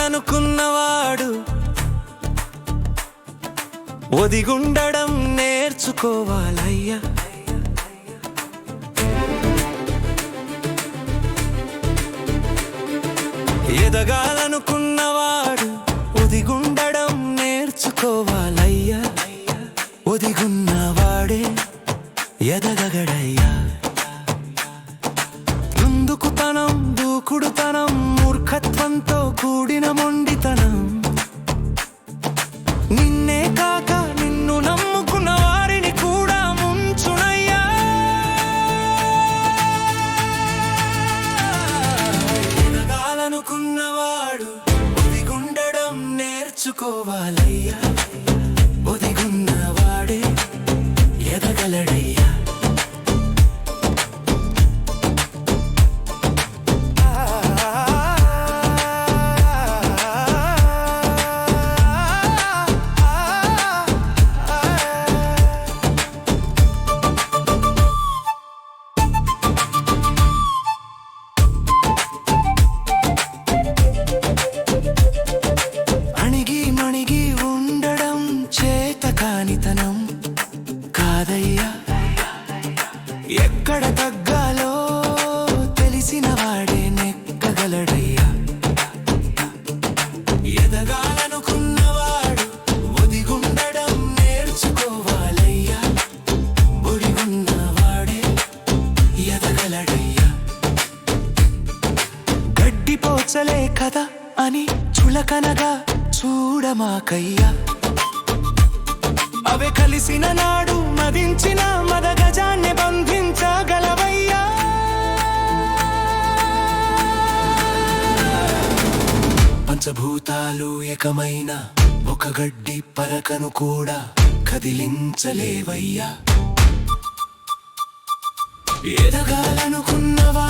ఎదగాలనుకున్నవాడు ఒదిగుండడం నేర్చుకోవాలయ్యా. ఎదగాలనుకున్నవాడు ఒదిగుండడం నేర్చుకోవాలయ్యా. ఒదిగున్నవాడే ఎదగగడయ్యా. ముందుకుతనం దూకుడుతనం మూర్ఖత్వంతో కూడిన మొండితనం. ఉన్నవాడు గుండడం నేర్చుకోవాలయ్యా. కానితనం కాదయ్యా. ఎక్కడ తగ్గాలో తెలిసిన వాడే నెక్కగలడయ్యా. ఎదగాలనుకున్నవాడు ఒదిగుండడం నేర్చుకోవాలయ్యా. ఒడిగున్నవాడే ఎదగలడయ్యా. గడ్డిపోచలే కదా అని చులకనగా చూడమాకయ్యా. అవి కలిసిన నాడు మదించిన మదగజాన్ని బంధించగలవయ్యా. పంచభూతాలు ఏకమైన ఒక గడ్డి పరకను కూడా కదిలించలేవయ్యా. ఎదగాలనుకున్నవా